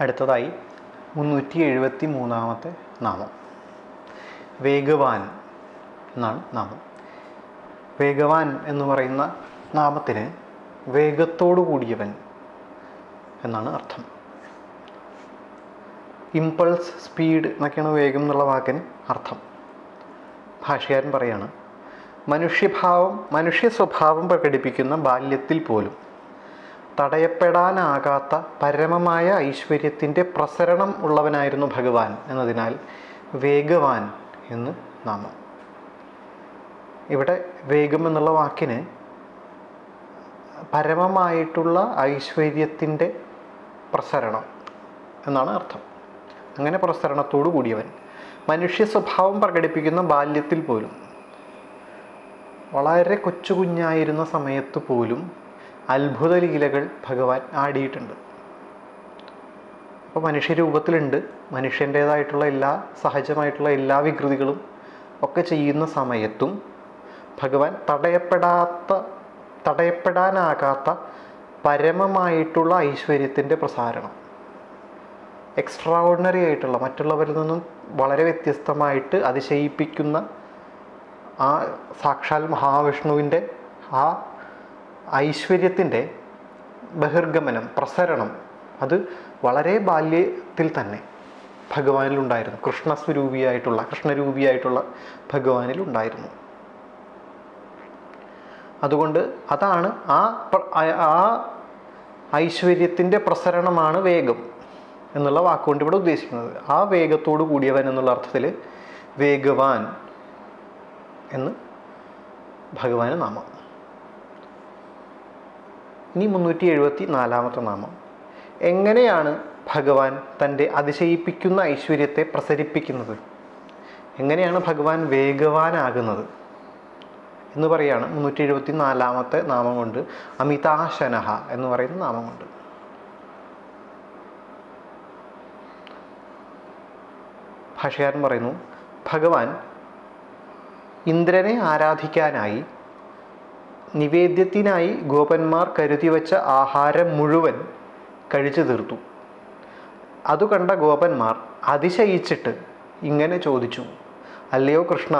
അടുത്തതായി മുന്നൂറ്റി എഴുപത്തി മൂന്നാമത്തെ നാമം. വേഗവാൻ എന്നാണ് നാമം. വേഗവാൻ എന്ന് പറയുന്ന നാമത്തിന് വേഗത്തോടു കൂടിയവൻ എന്നാണ് അർത്ഥം. ഇമ്പൾസ് സ്പീഡ് എന്നൊക്കെയാണ് വേഗം എന്നുള്ള വാക്കിന് അർത്ഥം. ഭാഷകാരൻ പറയാണ് മനുഷ്യഭാവം മനുഷ്യ സ്വഭാവം പ്രകടിപ്പിക്കുന്ന ബാല്യത്തിൽ പോലും തടയപ്പെടാനാകാത്ത പരമമായ ഐശ്വര്യത്തിന്റെ പ്രസരണം ഉള്ളവനായിരുന്നു ഭഗവാൻ എന്നതിനാൽ വേഗവാൻ എന്ന് നാമം. ഇവിടെ വേഗം എന്നുള്ള വാക്കിന് പരമമായിട്ടുള്ള ഐശ്വര്യത്തിന്റെ പ്രസരണം എന്നാണ് അർത്ഥം. അങ്ങനെ പ്രസരണത്തോടു കൂടിയവൻ മനുഷ്യ സ്വഭാവം പ്രകടിപ്പിക്കുന്ന ബാല്യത്തിൽ പോലും വളരെ കൊച്ചു കുഞ്ഞായിരുന്ന സമയത്ത് പോലും അത്ഭുത ലീലകൾ ഭഗവാൻ ആടിയിട്ടുണ്ട്. അപ്പോൾ മനുഷ്യരൂപത്തിലുണ്ട്. മനുഷ്യന്റേതായിട്ടുള്ള എല്ലാ സഹജമായിട്ടുള്ള എല്ലാ വികൃതികളും ഒക്കെ ചെയ്യുന്ന സമയത്തും ഭഗവാൻ തടയപ്പെടാത്ത തടയപ്പെടാനാകാത്ത പരമമായിട്ടുള്ള ഐശ്വര്യത്തിന്റെ പ്രസാരണം. എക്സ്ട്രാ ഓർഡിനറി ആയിട്ടുള്ള മറ്റുള്ളവരിൽ നിന്നും വളരെ വ്യത്യസ്തമായിട്ട് അതിശയിപ്പിക്കുന്ന ആ സാക്ഷാൽ മഹാവിഷ്ണുവിന്റെ ആ ഐശ്വര്യത്തിന്റെ ബഹിർഗമനം പ്രസരണം അത് വളരെ ബാല്യത്തിൽ തന്നെ ഭഗവാനിലുണ്ടായിരുന്നു. കൃഷ്ണസ്വരൂപിയായിട്ടുള്ള കൃഷ്ണരൂപിയായിട്ടുള്ള ഭഗവാനിൽ ഉണ്ടായിരുന്നു അതുകൊണ്ട് അതാണ് ആ- ആ ഐശ്വര്യത്തിന്റെ പ്രസരണമാണ് വേഗം എന്നുള്ള വാക്കുകൊണ്ട് ഇവിടെ ഉദ്ദേശിക്കുന്നത്. ആ വേഗത്തോട് കൂടിയവൻ എന്നുള്ള അർത്ഥത്തിൽ വേഗവാൻ എന്ന് ഭഗവാന് നാമം. ഇനി മുന്നൂറ്റി എഴുപത്തി നാലാമത്തെ നാമം. എങ്ങനെയാണ് ഭഗവാൻ തന്റെ അതിശയിപ്പിക്കുന്ന ഐശ്വര്യത്തെ പ്രസരിപ്പിക്കുന്നത്? എങ്ങനെയാണ് ഭഗവാൻ വേഗവാനാകുന്നത്? എന്ന് പറയാണ് മുന്നൂറ്റി എഴുപത്തി നാലാമത്തെ നാമം കൊണ്ട് അമിതാശനഹ എന്ന് പറയുന്ന നാമം കൊണ്ട് ഭാഷകാരൻ പറയുന്നു ഭഗവാൻ ഇന്ദ്രനെ ആരാധിക്കാനായി നിവേദ്യത്തിനായി ഗോപന്മാർ കരുതി വച്ച ആഹാരം മുഴുവൻ കഴിച്ചു തീർത്തു. അതു കണ്ട ഗോപന്മാർ അതിശയിച്ചിട്ട് ഇങ്ങനെ ചോദിച്ചു അല്ലയോ കൃഷ്ണ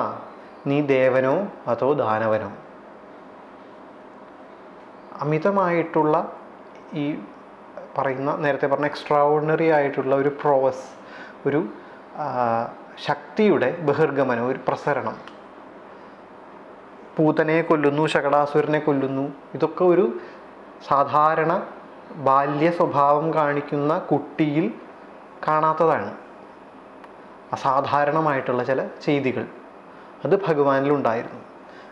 നീ ദേവനോ അതോ ദാനവനോ? അമിതമായിട്ടുള്ള ഈ പറയുന്ന നേരത്തെ പറഞ്ഞ എക്സ്ട്രാ ഓർഡിനറി ആയിട്ടുള്ള ഒരു പ്രോവസ് ഒരു ശക്തിയുടെ ബഹിർഗമനം ഒരു പ്രസരണം. പൂതനെ കൊല്ലുന്നു ശകടാസുരനെ കൊല്ലുന്നു. ഇതൊക്കെ ഒരു സാധാരണ ബാല്യ സ്വഭാവം കാണിക്കുന്ന കുട്ടിയിൽ കാണാത്തതാണ്. അസാധാരണമായിട്ടുള്ള ചില ചെയ്തികൾ അത് ഭഗവാനിലുണ്ടായിരുന്നു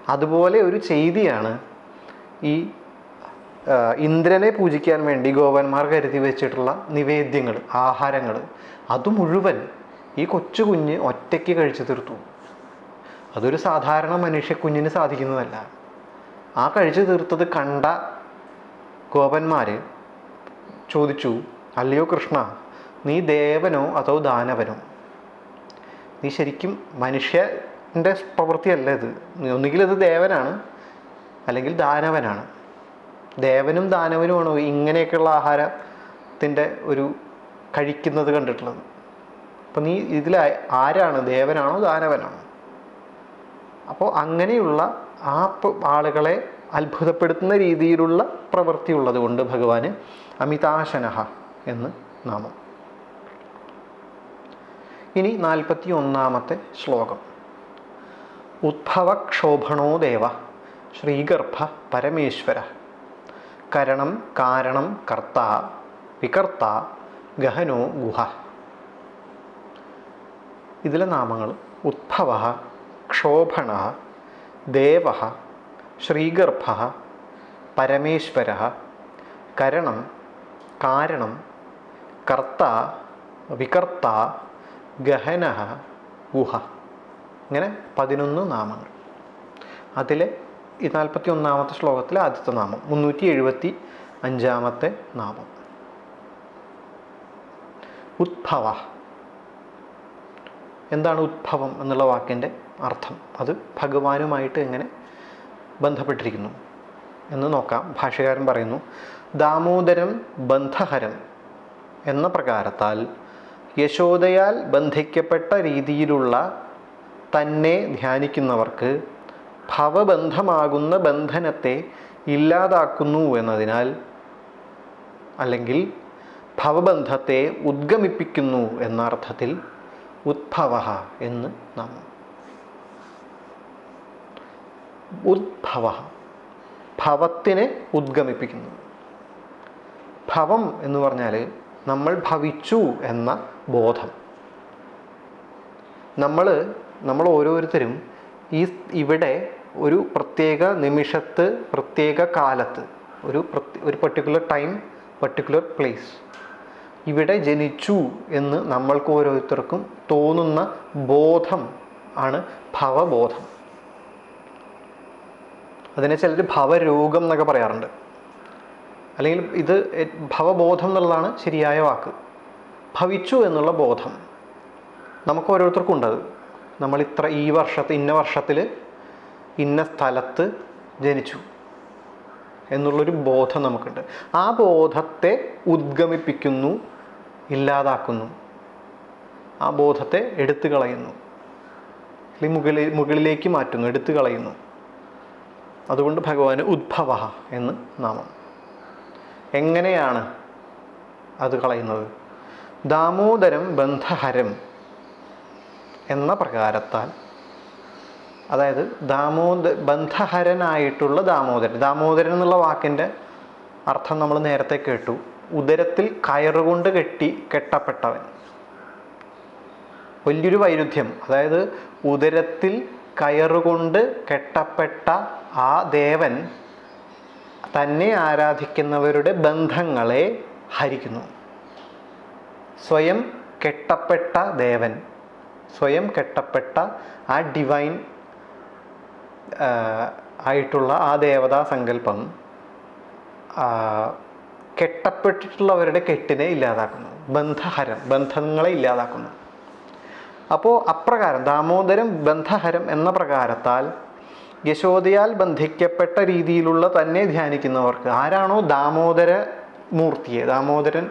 അതുപോലെ ഒരു ചെയ്തിയാണ് ഈ ഇന്ദ്രനെ പൂജിക്കാൻ വേണ്ടി ഗോപന്മാർ കരുതി വെച്ചിട്ടുള്ള നിവേദ്യങ്ങൾ ആഹാരങ്ങൾ. അത് മുഴുവൻ ഈ കൊച്ചു കുഞ്ഞ് ഒറ്റയ്ക്ക് കഴിച്ചു തീർത്തു. അതൊരു സാധാരണ മനുഷ്യ കുഞ്ഞിന് സാധിക്കുന്നതല്ല. ആ കഴിച്ചു തീർത്തത് കണ്ട ഗോപന്മാർ ചോദിച്ചു അല്ലയോ കൃഷ്ണ നീ ദേവനോ അതോ ദാനവനോ? നീ ശരിക്കും മനുഷ്യന്റെ പ്രവൃത്തിയല്ല ഇത്? ഒന്നുകിൽ ഇത് ദേവനാണ് അല്ലെങ്കിൽ ദാനവനാണ്. ദേവനും ദാനവനുമാണോ ഇങ്ങനെയൊക്കെയുള്ള ആഹാരത്തിന്റെ ഒരു കഴിക്കുന്നത് കണ്ടിട്ടുള്ളത്? അപ്പം നീ ഇതിൽ ആരാണ്? ദേവനാണോ ദാനവനാണോ? അപ്പോൾ അങ്ങനെയുള്ള ആ ആളുകളെ അത്ഭുതപ്പെടുത്തുന്ന രീതിയിലുള്ള പ്രവൃത്തി ഉള്ളതുകൊണ്ട് ഭഗവാന് അമിതാശനഹ എന്ന് നാമം. ഇനി നാൽപ്പത്തി ഒന്നാമത്തെ ശ്ലോകം. ഉദ്ഭവക്ഷോഭണോ ദേവ ശ്രീഗർഭ പരമേശ്വര. കരണം കാരണം കർത്ത വികർത്ത ഗഹനോ ഗുഹ. ഇതിലെ നാമങ്ങൾ ഉദ്ഭവ ക്ഷോഭണ ദേവ ശ്രീഗർഭ പരമേശ്വര കരണം കാരണം കർത്ത വികർത്ത ഗഹന ഗുഹ. ഇങ്ങനെ പതിനൊന്ന് നാമങ്ങൾ. അതിൽ ഈ നാൽപ്പത്തി ഒന്നാമത്തെ ശ്ലോകത്തിലെ ആദ്യത്തെ നാമം മുന്നൂറ്റി എഴുപത്തി അഞ്ചാമത്തെ നാമം. ഉദ്ഭവ. എന്താണ് ഉദ്ഭവം എന്നുള്ള വാക്കിന്റെ അർത്ഥം. അത് ഭഗവാനുമായിട്ട് എങ്ങനെ ബന്ധപ്പെട്ടിരിക്കുന്നു എന്ന് നോക്കാം. ഭാഷകാരൻ പറയുന്നു ദാമോദരം ബന്ധഹരം എന്ന പ്രകാരത്താൽ യശോദയാൽ ബന്ധിക്കപ്പെട്ട രീതിയിലുള്ള തന്നെ ധ്യാനിക്കുന്നവർക്ക് ഭവബന്ധമാകുന്ന ബന്ധനത്തെ ഇല്ലാതാക്കുന്നു എന്നതിനാൽ അല്ലെങ്കിൽ ഭവബന്ധത്തെ ഉദ്ഗമിപ്പിക്കുന്നു എന്ന അർത്ഥത്തിൽ ഉദ്ഭവ എന്ന് നാമം. ഉദ്ഭവ ഭവത്തിനെ ഉദ്ഗമിപ്പിക്കുന്നു. ഭവം എന്ന് പറഞ്ഞാൽ നമ്മൾ ഭവിച്ചു എന്ന ബോധം. നമ്മൾ നമ്മൾ ഓരോരുത്തരും ഈ ഇവിടെ ഒരു പ്രത്യേക നിമിഷത്ത് പ്രത്യേക കാലത്ത് ഒരു ഒരു പർട്ടിക്കുലർ ടൈം പർട്ടിക്കുലർ പ്ലേസ് ഇവിടെ ജനിച്ചു എന്ന് നമ്മൾക്ക് ഓരോരുത്തർക്കും തോന്നുന്ന ബോധം ആണ് ഭവബോധം. അതിനെ ചിലർ ഭവരോഗം എന്നൊക്കെ പറയാറുണ്ട്. അല്ലെങ്കിൽ ഇത് ഭവബോധം എന്നുള്ളതാണ് ശരിയായ വാക്ക്. ഭവിച്ചു എന്നുള്ള ബോധം. നമുക്ക് ഓരോരുത്തർക്കും ഉണ്ടത് നമ്മൾ ഇത്ര ഈ വർഷത്തെ ഇന്ന വർഷത്തിൽ ഇന്ന സ്ഥലത്ത് ജനിച്ചു എന്നുള്ളൊരു ബോധം നമുക്കുണ്ട്. ആ ബോധത്തെ ഉദ്ഗമിപ്പിക്കുന്നു ഇല്ലാതാക്കുന്നു. ആ ബോധത്തെ എടുത്തു കളയുന്നു. അല്ലെങ്കിൽ മുകളിൽ മുകളിലേക്ക് മാറ്റുന്നു എടുത്തു കളയുന്നു. അതുകൊണ്ട് ഭഗവാന് ഉദ്ഭവ എന്ന് നാമം. എങ്ങനെയാണ് അത് കളയുന്നത്? ദാമോദരം ബന്ധഹരം എന്ന പ്രകാരത്താൽ അതായത് ദാമോദ ബന്ധഹരനായിട്ടുള്ള ദാമോദരൻ ദാമോദരൻ എന്നുള്ള വാക്കിന്റെ അർത്ഥം നമ്മൾ നേരത്തെ കേട്ടു. ഉദരത്തിൽ കയറുകൊണ്ട് കെട്ടി കെട്ടപ്പെട്ടവൻ. വലിയൊരു വൈരുദ്ധ്യം. അതായത് ഉദരത്തിൽ കയറുകൊണ്ട് കെട്ടപ്പെട്ട ആ ദേവൻ തന്നെ ആരാധിക്കുന്നവരുടെ ബന്ധങ്ങളെ ഹരിക്കുന്നു. സ്വയം കെട്ടപ്പെട്ട ദേവൻ സ്വയം കെട്ടപ്പെട്ട ആ ഡിവൈൻ ആയിട്ടുള്ള ആ ദേവതാ സങ്കല്പം കെട്ടപ്പെട്ടിട്ടുള്ളവരുടെ കെട്ടിനെ ഇല്ലാതാക്കുന്നു. ബന്ധഹരം ബന്ധങ്ങളെ ഇല്ലാതാക്കുന്നു. അപ്പോൾ അപ്രകാരം ദാമോദരം ബന്ധഹരം എന്ന പ്രകാരത്താൽ യശോദയാൽ ബന്ധിക്കപ്പെട്ട രീതിയിലുള്ള തന്നെ ധ്യാനിക്കുന്നവർക്ക്. ആരാണോ ദാമോദര മൂർത്തിയെ ദാമോദരൻ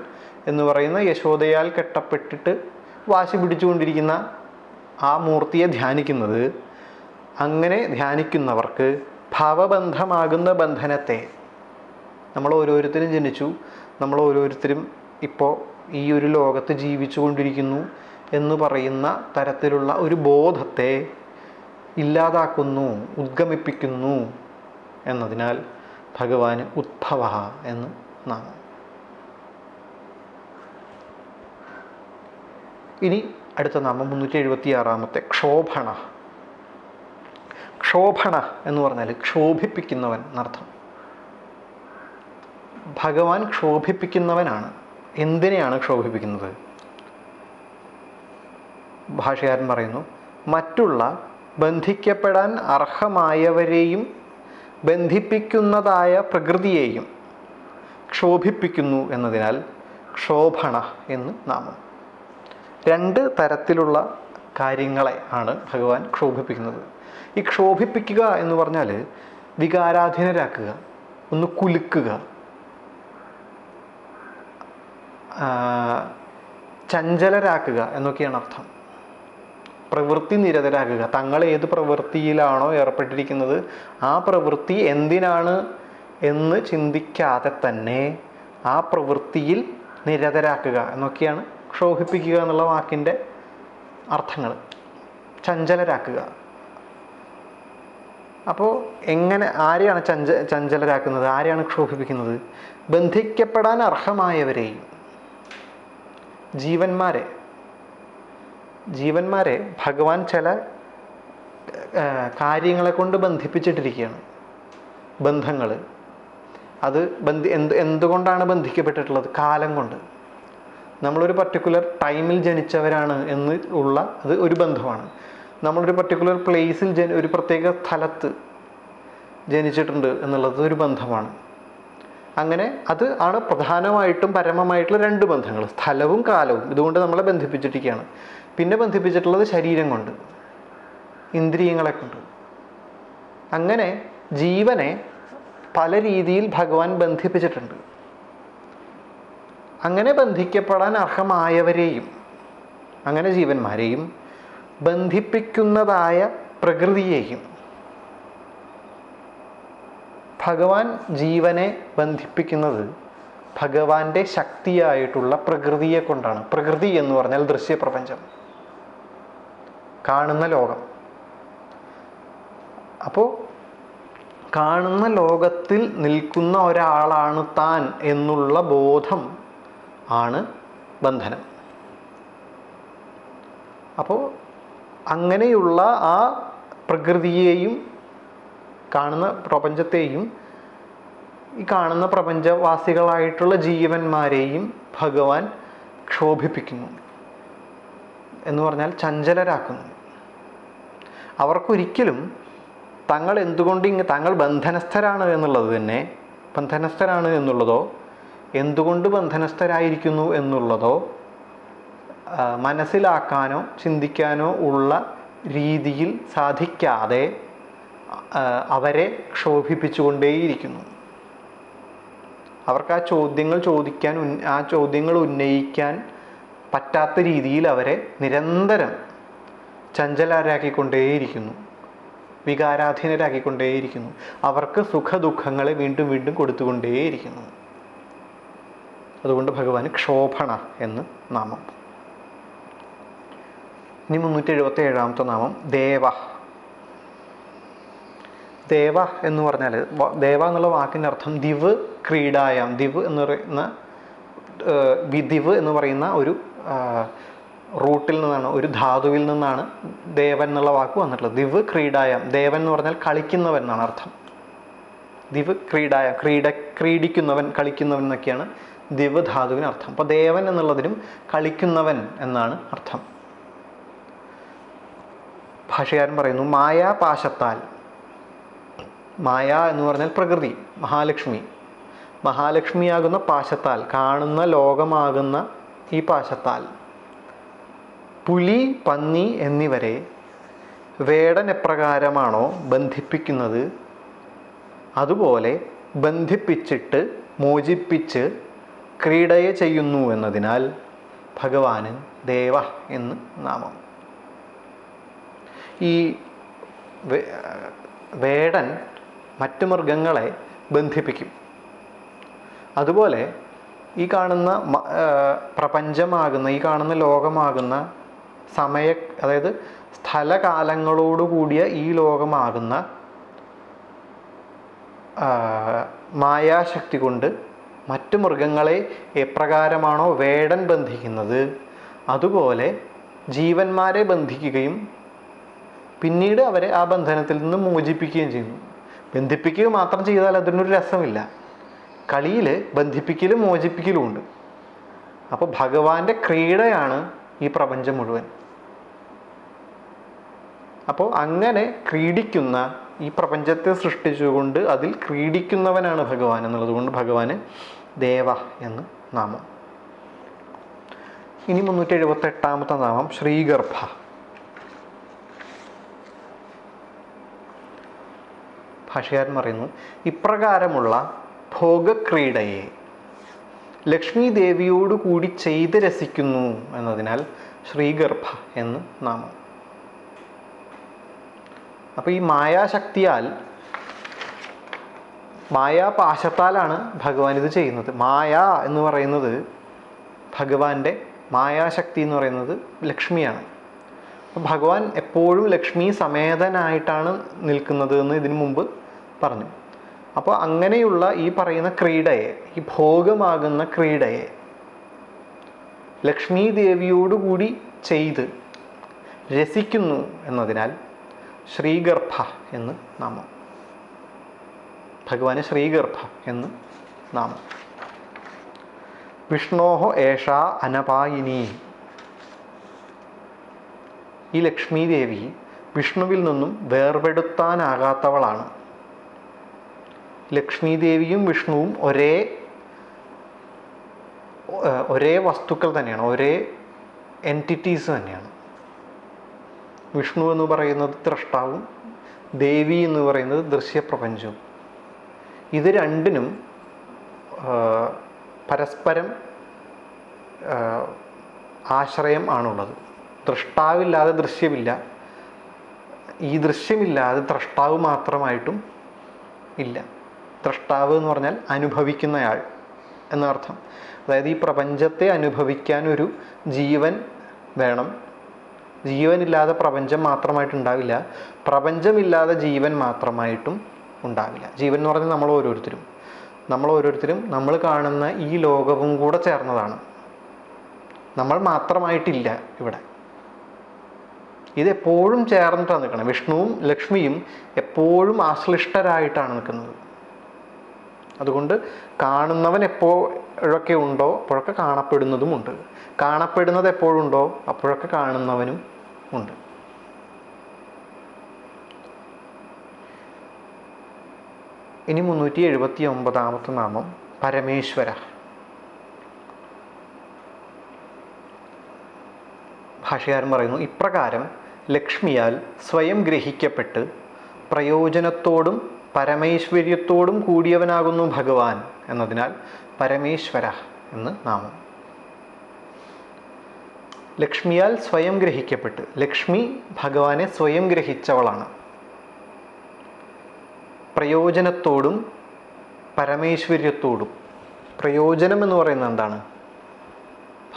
എന്ന് പറയുന്ന യശോദയാൽ കെട്ടപ്പെട്ടിട്ട് വാശി പിടിച്ചുകൊണ്ടിരിക്കുന്ന ആ മൂർത്തിയെ ധ്യാനിക്കുന്നത് അങ്ങനെ ധ്യാനിക്കുന്നവർക്ക് ഭാവബന്ധമാകുന്ന ബന്ധനത്തെ നമ്മൾ ഓരോരുത്തരും ജനിച്ചു. നമ്മൾ ഓരോരുത്തരും ഇപ്പോൾ ഈ ഒരു ലോകത്ത് ജീവിച്ചു കൊണ്ടിരിക്കുന്നു എന്ന് പറയുന്ന തരത്തിലുള്ള ഒരു ബോധത്തെ ഇല്ലാതാക്കുന്നു ഉദ്ഗമിപ്പിക്കുന്നു എന്നതിനാൽ ഭഗവാന് ഉദ്ഭവ എന്ന് നാമം. ഇനി അടുത്ത നാമം മുന്നൂറ്റി എഴുപത്തി ആറാമത്തെ ക്ഷോഭണ. ക്ഷോഭണ എന്ന് പറഞ്ഞാൽ ക്ഷോഭിപ്പിക്കുന്നവൻ എന്നർത്ഥം. ഭഗവാൻ ക്ഷോഭിപ്പിക്കുന്നവനാണ്. എന്തിനെയാണ് ക്ഷോഭിപ്പിക്കുന്നത്? ഭാഷകാരൻ പറയുന്നു മറ്റുള്ള ബന്ധിക്കപ്പെടാൻ അർഹമായവരെയും ബന്ധിപ്പിക്കുന്നതായ പ്രകൃതിയെയും ക്ഷോഭിപ്പിക്കുന്നു എന്നതിനാൽ ക്ഷോഭണ എന്ന് നാമം. രണ്ട് തരത്തിലുള്ള കാര്യങ്ങളെ ആണ് ഭഗവാൻ ക്ഷോഭിപ്പിക്കുന്നത്. ഈ ക്ഷോഭിപ്പിക്കുക എന്ന് പറഞ്ഞാൽ വികാരാധീനരാക്കുക ഒന്ന് കുലുക്കുക ചഞ്ചലരാക്കുക എന്നൊക്കെയാണ് അർത്ഥം. പ്രവൃത്തി നിരതരാക്കുക തങ്ങൾ ഏത് പ്രവൃത്തിയിലാണോ ഏർപ്പെട്ടിരിക്കുന്നത് ആ പ്രവൃത്തി എന്തിനാണ് എന്ന് ചിന്തിക്കാതെ തന്നെ ആ പ്രവൃത്തിയിൽ നിരതരാക്കുക എന്നൊക്കെയാണ് ക്ഷോഭിപ്പിക്കുക എന്നുള്ള വാക്കിന്റെ അർത്ഥങ്ങൾ ചഞ്ചലരാക്കുക. അപ്പോൾ എങ്ങനെ ആരെയാണ് ചഞ്ച ചഞ്ചലരാക്കുന്നത്? ആരെയാണ് ക്ഷോഭിപ്പിക്കുന്നത്? ബന്ധിക്കപ്പെടാൻ അർഹമായവരെയും ജീവന്മാരെ ജീവന്മാരെ ഭഗവാൻ ചില കാര്യങ്ങളെ കൊണ്ട് ബന്ധിപ്പിച്ചിട്ടിരിക്കുകയാണ്. ബന്ധങ്ങൾ അത് ബന്ധി എന്ത് എന്തുകൊണ്ടാണ് ബന്ധിക്കപ്പെട്ടിട്ടുള്ളത്? കാലം കൊണ്ട്. നമ്മളൊരു പർട്ടിക്കുലർ ടൈമിൽ ജനിച്ചവരാണ് എന്ന് ഉള്ള അത് ഒരു ബന്ധമാണ്. നമ്മളൊരു പർട്ടിക്കുലർ പ്ലേസിൽ ജനി ഒരു പ്രത്യേക സ്ഥലത്ത് ജനിച്ചിട്ടുണ്ട് എന്നുള്ളത് ഒരു ബന്ധമാണ്. അങ്ങനെ അത് ആണ് പ്രധാനമായിട്ടും പരമമായിട്ടുള്ള രണ്ട് ബന്ധങ്ങൾ. സ്ഥലവും കാലവും. ഇതുകൊണ്ട് നമ്മളെ ബന്ധിപ്പിച്ചിരിക്കുകയാണ് പിന്നെ ബന്ധിപ്പിച്ചിട്ടുള്ളത് ശരീരം കൊണ്ട്. ഇന്ദ്രിയങ്ങളെ കൊണ്ട്. അങ്ങനെ ജീവനെ പല രീതിയിൽ ഭഗവാൻ ബന്ധിപ്പിച്ചിട്ടുണ്ട്. അങ്ങനെ ബന്ധിക്കപ്പെടാൻ അർഹമായവരെയും അങ്ങനെ ജീവന്മാരെയും ബന്ധിപ്പിക്കുന്നതായ പ്രകൃതിയെയും ഭഗവാൻ ജീവനെ ബന്ധിപ്പിക്കുന്നത് ഭഗവാന്റെ ശക്തിയായിട്ടുള്ള പ്രകൃതിയെ കൊണ്ടാണ്. പ്രകൃതി എന്ന് പറഞ്ഞാൽ ദൃശ്യപ്രപഞ്ചം. കാണുന്ന ലോകം. അപ്പോൾ കാണുന്ന ലോകത്തിൽ നിൽക്കുന്ന ഒരാളാണ് താൻ എന്നുള്ള ബോധം ആണ് ബന്ധനം. അപ്പോൾ അങ്ങനെയുള്ള ആ പ്രകൃതിയെയും കാണുന്ന പ്രപഞ്ചത്തെയും ഈ കാണുന്ന പ്രപഞ്ചവാസികളായിട്ടുള്ള ജീവന്മാരെയും ഭഗവാൻ ക്ഷോഭിപ്പിക്കുന്നു എന്ന് പറഞ്ഞാൽ ചഞ്ചലരാക്കുന്നു. അവർക്കൊരിക്കലും തങ്ങൾ എന്തുകൊണ്ട് ഇങ്ങനെ തങ്ങൾ ബന്ധനസ്ഥരാണ് എന്നുള്ളത് തന്നെ ബന്ധനസ്ഥരാണ് എന്നുള്ളതോ എന്തുകൊണ്ട് ബന്ധനസ്ഥരായിരിക്കുന്നു എന്നുള്ളതോ മനസ്സിലാക്കാനോ ചിന്തിക്കാനോ ഉള്ള രീതിയിൽ സാധിക്കാതെ അവരെ ക്ഷോഭിപ്പിച്ചുകൊണ്ടേയിരിക്കുന്നു. അവർക്ക് ആ ചോദ്യങ്ങൾ ചോദിക്കാൻ ആ ചോദ്യങ്ങൾ ഉന്നയിക്കാൻ പറ്റാത്ത രീതിയിൽ അവരെ നിരന്തരം ചഞ്ചലരാക്കിക്കൊണ്ടേയിരിക്കുന്നു. വികാരാധീനരാക്കിക്കൊണ്ടേയിരിക്കുന്നു. അവർക്ക് സുഖദുഃഖങ്ങളെ വീണ്ടും വീണ്ടും കൊടുത്തുകൊണ്ടേയിരിക്കുന്നു. അതുകൊണ്ട് ഭഗവാൻ ക്ഷോഭണ എന്ന് നാമം. ഇനി മുന്നൂറ്റി എഴുപത്തി ഏഴാമത്തെ നാമം ദേവ. ദേവ എന്ന് പറഞ്ഞാൽ ദേവ എന്നുള്ള വാക്കിന്റെ അർത്ഥം ദിവ് ക്രീഡായം. ദിവ് എന്ന് പറയുന്ന വിദിവ് എന്ന് പറയുന്ന ഒരു റൂട്ടിൽ നിന്നാണ് ഒരു ധാതുവിൽ നിന്നാണ് ദേവൻ എന്നുള്ള വാക്ക് വന്നിട്ടുള്ളത്. ദിവ് ക്രീഡായം. ദേവൻ എന്ന് പറഞ്ഞാൽ കളിക്കുന്നവൻ എന്നാണ് അർത്ഥം. ദിവ് ക്രീഡായ. ക്രീഡ ക്രീഡിക്കുന്നവൻ കളിക്കുന്നവൻ എന്നൊക്കെയാണ് ദിവ് ധാതുവിന് അർത്ഥം. അപ്പോൾ ദേവൻ എന്നുള്ളതിനും കളിക്കുന്നവൻ എന്നാണ് അർത്ഥം. ഭാഷകാരൻ പറയുന്നു മായാപാശത്താൽ മായ എന്ന് പറഞ്ഞാൽ പ്രകൃതി മഹാലക്ഷ്മി. മഹാലക്ഷ്മിയാകുന്ന പാശത്താൽ കാണുന്ന ലോകമാകുന്ന ഈ പാശത്താൽ. പുലി പന്നി എന്നിവരെ വേടൻ എപ്രകാരമാണോ ബന്ധിപ്പിക്കുന്നത്? അതുപോലെ ബന്ധിപ്പിച്ചിട്ട് മോചിപ്പിച്ച് ക്രീഡയെ ചെയ്യുന്നു എന്നതിനാൽ ഭഗവാന് ദേവ എന്ന് നാമം. ഈ വേടൻ മറ്റു മൃഗങ്ങളെ ബന്ധിപ്പിക്കും. അതുപോലെ ഈ കാണുന്ന പ്രപഞ്ചമാകുന്ന ഈ കാണുന്ന ലോകമാകുന്ന സമയ അതായത് സ്ഥലകാലങ്ങളോട് കൂടിയ ഈ ലോകമാകുന്ന മായാശക്തി കൊണ്ട് മറ്റു മൃഗങ്ങളെ എപ്രകാരമാണോ വേടൻ ബന്ധിക്കുന്നത് അതുപോലെ ജീവന്മാരെ ബന്ധിക്കുകയും പിന്നീട് അവരെ ആ ബന്ധനത്തിൽ നിന്ന് മോചിപ്പിക്കുകയും ചെയ്യുന്നു. ബന്ധിപ്പിക്കുക മാത്രം ചെയ്താൽ അതിനൊരു രസമില്ല. കളിയിൽ ബന്ധിപ്പിക്കലും മോചിപ്പിക്കലും ഉണ്ട്. അപ്പോൾ ഭഗവാന്റെ ക്രീഡയാണ് ഈ പ്രപഞ്ചം മുഴുവൻ. അപ്പോൾ അങ്ങനെ ക്രീഡിക്കുന്ന ഈ പ്രപഞ്ചത്തെ സൃഷ്ടിച്ചുകൊണ്ട് അതിൽ ക്രീഡിക്കുന്നവനാണ് ഭഗവാൻ എന്നുള്ളത് കൊണ്ട് ഭഗവാന് ദേവ എന്ന് നാമം. ഇനി മുന്നൂറ്റി എഴുപത്തെട്ടാമത്തെ നാമം ശ്രീഗർഭ. ഭാഷകാരൻ പറയുന്നു ഇപ്രകാരമുള്ള ഭോഗക്രീഡയെ ലക്ഷ്മി ദേവിയോട് കൂടി ചെയ്ത് രസിക്കുന്നു എന്നതിനാൽ ശ്രീഗർഭ എന്ന് നാമം. അപ്പോൾ ഈ മായാശക്തിയാൽ മായാപാശത്താലാണ് ഭഗവാൻ ഇത് ചെയ്യുന്നത്. മായ എന്ന് പറയുന്നത് ഭഗവാന്റെ മായാശക്തി എന്ന് പറയുന്നത് ലക്ഷ്മിയാണ്. അപ്പോൾ ഭഗവാൻ എപ്പോഴും ലക്ഷ്മി സമേതനായിട്ടാണ് നിൽക്കുന്നത് എന്ന് ഇതിനു മുമ്പ് പറഞ്ഞു. അപ്പോൾ അങ്ങനെയുള്ള ഈ പറയുന്ന ക്രീഡയെ ഈ ഭോഗമാകുന്ന ക്രീഡയെ ലക്ഷ്മി ദേവിയോടുകൂടി ചെയ്ത് രസിക്കുന്നു എന്നതിനാൽ ശ്രീഗർഭ എന്ന് നാമം. ഭഗവാന് ശ്രീഗർഭ എന്ന് നാമം. വിഷ്ണോഹോ ഏഷ അനപായിനി. ഈ ലക്ഷ്മി ദേവി വിഷ്ണുവിൽ നിന്നും വേർപെടുത്താനാകാത്തവളാണ്. ലക്ഷ്മി ദേവിയും വിഷ്ണുവും ഒരേ ഒരേ വസ്തുക്കൾ തന്നെയാണ് ഒരേ എന്റിറ്റീസ് തന്നെയാണ്. വിഷ്ണു എന്ന് പറയുന്നത് ദ്രഷ്ടാവും ദേവി എന്ന് പറയുന്നത് ദൃശ്യപ്രപഞ്ചവും. ഇത് രണ്ടിനും പരസ്പരം ആശ്രയം ആണുള്ളത്. ദൃഷ്ടാവില്ലാതെ ദൃശ്യമില്ല. ഈ ദൃശ്യമില്ലാതെ ദ്രഷ്ടാവ് മാത്രമായിട്ടും ഇല്ല. ദ്രഷ്ടാവ് എന്ന് പറഞ്ഞാൽ അനുഭവിക്കുന്നയാൾ എന്നർത്ഥം അതായത് ഈ പ്രപഞ്ചത്തെ അനുഭവിക്കാൻ ഒരു ജീവൻ വേണം. ജീവനില്ലാതെ പ്രപഞ്ചം മാത്രമായിട്ട് ഉണ്ടാവില്ല. പ്രപഞ്ചമില്ലാതെ ജീവൻ മാത്രമായിട്ടും ഉണ്ടാവില്ല. ജീവൻ എന്ന് പറഞ്ഞാൽ നമ്മൾ ഓരോരുത്തരും. നമ്മൾ ഓരോരുത്തരും നമ്മൾ കാണുന്ന ഈ ലോകവും കൂടെ ചേർന്നതാണ്. നമ്മൾ മാത്രമായിട്ടില്ല ഇവിടെ. ഇതെപ്പോഴും ചേർന്നിട്ടാണ് നിൽക്കുന്നത്. വിഷ്ണുവും ലക്ഷ്മിയും എപ്പോഴും ആശ്ലിഷ്ടരായിട്ടാണ് നിൽക്കുന്നത്. അതുകൊണ്ട് കാണുന്നവൻ എപ്പോഴൊക്കെ ഉണ്ടോ അപ്പോഴൊക്കെ കാണപ്പെടുന്നതുമുണ്ട്. കാണപ്പെടുന്നത് എപ്പോഴുണ്ടോ അപ്പോഴൊക്കെ കാണുന്നവനും ഉണ്ട്. ഇനി മുന്നൂറ്റി എഴുപത്തി ഒമ്പതാമത്തെ നാമം പരമേശ്വര. ഭാഷകാരൻ പറയുന്നു ഇപ്രകാരം ലക്ഷ്മിയാൽ സ്വയം ഗ്രഹിക്കപ്പെട്ട് പ്രയോജനത്തോടും പരമൈശ്വര്യത്തോടും കൂടിയവനാകുന്നു ഭഗവാൻ എന്നതിനാൽ പരമേശ്വര എന്ന് നാമം. ലക്ഷ്മിയാൽ സ്വയം ഗ്രഹിക്കപ്പെട്ട് ലക്ഷ്മി ഭഗവാനെ സ്വയം ഗ്രഹിച്ചവളാണ്. പ്രയോജനത്തോടും പരമേശ്വര്യത്തോടും. പ്രയോജനം എന്ന് പറയുന്നത് എന്താണ്?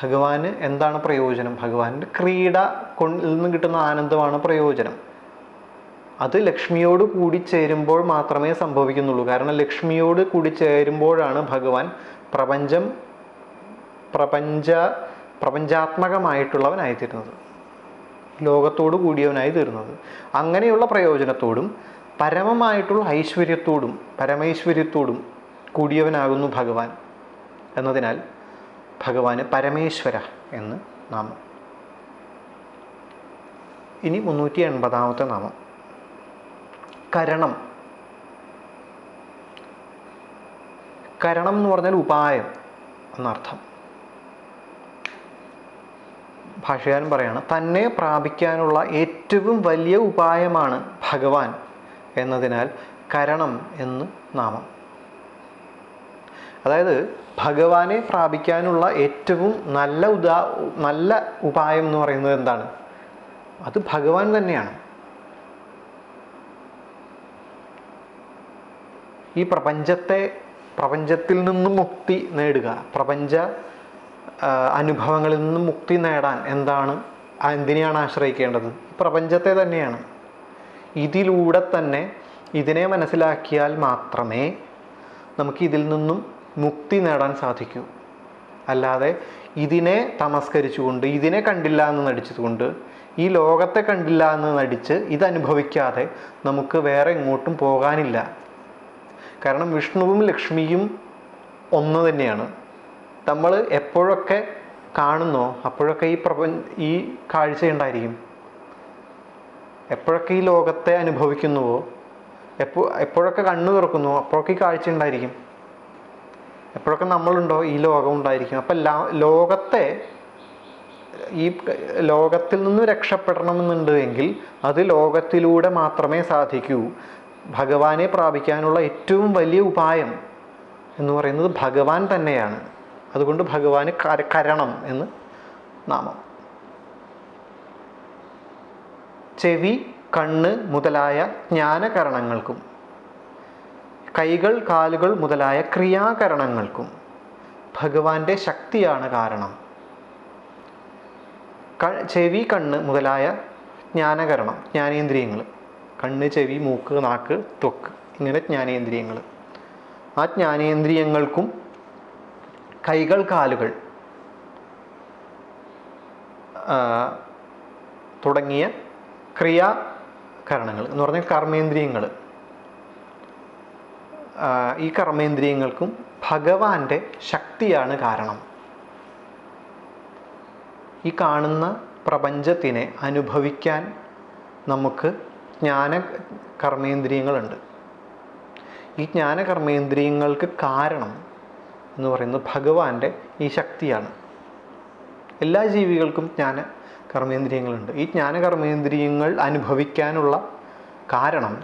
ഭഗവാന് എന്താണ് പ്രയോജനം? ഭഗവാന്റെ ക്രീഡ കൊണ്ടിൽ നിന്ന് കിട്ടുന്ന ആനന്ദമാണ് പ്രയോജനം. അത് ലക്ഷ്മിയോട് കൂടി ചേരുമ്പോൾ മാത്രമേ സംഭവിക്കുന്നുള്ളൂ. കാരണം ലക്ഷ്മിയോട് കൂടി ചേരുമ്പോഴാണ് ഭഗവാൻ പ്രപഞ്ചം പ്രപഞ്ച പ്രപഞ്ചാത്മകമായിട്ടുള്ളവനായിത്തീരുന്നത്. ലോകത്തോട് കൂടിയവനായി തീരുന്നത് അങ്ങനെയുള്ള പ്രയോജനത്തോടും പരമമായിട്ടുള്ള ഐശ്വര്യത്തോടും പരമൈശ്വര്യത്തോടും കൂടിയവനാകുന്നു ഭഗവാൻ എന്നതിനാൽ ഭഗവാന് പരമേശ്വര എന്ന് നാമം. ഇനി മുന്നൂറ്റി എൺപതാമത്തെ നാമം. കരണം. കരണം എന്ന് പറഞ്ഞാൽ ഉപായം എന്നർത്ഥം. ഭാഷകാരൻ പറയാണ് തന്നെ പ്രാപിക്കാനുള്ള ഏറ്റവും വലിയ ഉപായമാണ് ഭഗവാൻ എന്നതിനാൽ കരണം എന്ന് നാമം. അതായത് ഭഗവാനെ പ്രാപിക്കാനുള്ള ഏറ്റവും നല്ല ഉദാ നല്ല ഉപായം എന്ന് പറയുന്നത് എന്താണ്? അത് ഭഗവാൻ തന്നെയാണ്. ഈ പ്രപഞ്ചത്തെ പ്രപഞ്ചത്തിൽ നിന്നും മുക്തി നേടുക. പ്രപഞ്ച അനുഭവങ്ങളിൽ നിന്നും മുക്തി നേടാൻ എന്താണ് എന്തിനെയാണ് ആശ്രയിക്കേണ്ടത്? പ്രപഞ്ചത്തെ തന്നെയാണ്. ഇതിലൂടെ തന്നെ ഇതിനെ മനസ്സിലാക്കിയാൽ മാത്രമേ നമുക്ക് ഇതിൽ നിന്നും മുക്തി നേടാൻ സാധിക്കൂ. അല്ലാതെ ഇതിനെ തമസ്കരിച്ചുകൊണ്ട് ഇതിനെ കണ്ടില്ല എന്ന് നടിച്ചതുകൊണ്ട് ഈ ലോകത്തെ കണ്ടില്ല എന്ന് നടിച്ച് ഇത് അനുഭവിക്കാതെ നമുക്ക് വേറെ എങ്ങോട്ടും പോകാനില്ല. കാരണം വിഷ്ണുവും ലക്ഷ്മിയും ഒന്ന് തന്നെയാണ്. നമ്മൾ എപ്പോഴൊക്കെ കാണുന്നോ അപ്പോഴൊക്കെ ഈ പ്രപഞ്ച ഈ കാഴ്ച ഉണ്ടായിരിക്കും എപ്പോഴൊക്കെ ഈ ലോകത്തെ അനുഭവിക്കുന്നുവോ എപ്പോ എപ്പോഴൊക്കെ കണ്ണു തുറക്കുന്നു അപ്പോഴൊക്കെ ഈ കാഴ്ച ഉണ്ടായിരിക്കും. എപ്പോഴൊക്കെ നമ്മളുണ്ടോ ഈ ലോകം ഉണ്ടായിരിക്കും. അപ്പം ലോകത്തെ ഈ ലോകത്തിൽ നിന്ന് രക്ഷപ്പെടണമെന്നുണ്ട് എങ്കിൽ അത് ലോകത്തിലൂടെ മാത്രമേ സാധിക്കൂ. ഭഗവാനെ പ്രാപിക്കാനുള്ള ഏറ്റവും വലിയ ഉപായം എന്ന് പറയുന്നത് ഭഗവാൻ തന്നെയാണ്. അതുകൊണ്ട് ഭഗവാന് കര- കരണം എന്ന് നാമം. ചെവി കണ്ണ് മുതലായ ജ്ഞാനകരണങ്ങൾക്കും കൈകൾ കാലുകൾ മുതലായ ക്രിയാകരണങ്ങൾക്കും ഭഗവാന്റെ ശക്തിയാണ് കാരണം. ചെവി കണ്ണ് മുതലായ ജ്ഞാനകരണം ജ്ഞാനേന്ദ്രിയങ്ങൾ. കണ്ണ് ചെവി മൂക്ക് നാക്ക് ത്വക്ക് ഇങ്ങനെ ജ്ഞാനേന്ദ്രിയങ്ങൾ. ആ ജ്ഞാനേന്ദ്രിയങ്ങൾക്കും കൈകൾ കാലുകൾ തുടങ്ങിയ ക്രിയാകരണങ്ങൾ എന്ന് പറഞ്ഞാൽ കർമ്മേന്ദ്രിയങ്ങൾ. ഈ കർമ്മേന്ദ്രിയങ്ങൾക്കും ഭഗവാന്റെ ശക്തിയാണ് കാരണം. ഈ കാണുന്ന പ്രപഞ്ചത്തിനെ അനുഭവിക്കാൻ നമുക്ക് ജ്ഞാന കർമ്മേന്ദ്രിയങ്ങളുണ്ട്. ഈ ജ്ഞാന കർമ്മേന്ദ്രിയങ്ങൾക്ക് കാരണം എന്ന് പറയുന്നത് ഭഗവാന്റെ ഈ ശക്തിയാണ്. എല്ലാ ജീവികൾക്കും ജ്ഞാന കർമ്മേന്ദ്രിയങ്ങളുണ്ട്. ഈ ജ്ഞാന കർമ്മേന്ദ്രിയങ്ങൾ അനുഭവിക്കാനുള്ള കാരണം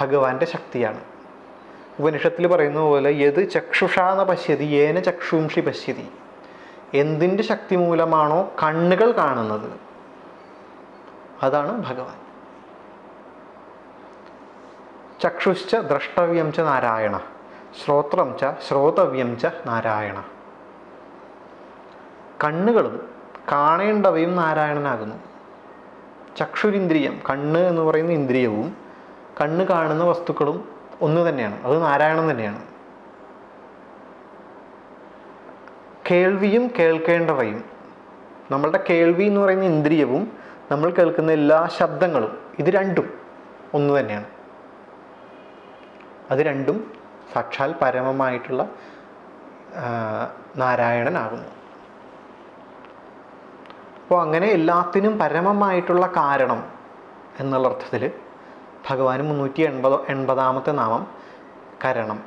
ഭഗവാന്റെ ശക്തിയാണ്. ഉപനിഷത്തിൽ പറയുന്ന പോലെ യത് ചക്ഷുഷാന പശ്യതി ഏന ചക്ഷുംഷി പശ്യതി. എന്തിന്റെ ശക്തി മൂലമാണോ കണ്ണുകൾ കാണുന്നത്? അതാണ് ഭഗവാൻ. ചക്ഷുശ്ച ദ്രഷ്ടവ്യം ച നാരായണ ശ്രോത്രം ച ശ്രോതവ്യം ച നാരായണ. കണ്ണുകളും കാണേണ്ടവയും നാരായണനാകുന്നു. ചക്ഷുരിന്ദ്രിയം കണ്ണ് എന്ന് പറയുന്ന ഇന്ദ്രിയവും കണ്ണ് കാണുന്ന വസ്തുക്കളും ഒന്ന് തന്നെയാണ്. അത് നാരായണൻ തന്നെയാണ്. കേൾവിയും കേൾക്കേണ്ടവയും നമ്മളുടെ കേൾവി എന്ന് പറയുന്ന ഇന്ദ്രിയവും നമ്മൾ കേൾക്കുന്ന എല്ലാ ശബ്ദങ്ങളും ഇത് രണ്ടും ഒന്ന് തന്നെയാണ്. അത് രണ്ടും സാക്ഷാൽ പരമമായിട്ടുള്ള നാരായണനാകുന്നു. അപ്പോൾ അങ്ങനെ എല്ലാത്തിനും പരമമായിട്ടുള്ള കാരണം എന്നുള്ള അർത്ഥത്തിൽ ഭഗവാൻ മുന്നൂറ്റി എൺപതോ എൺപതാമത്തെ നാമം കരണം.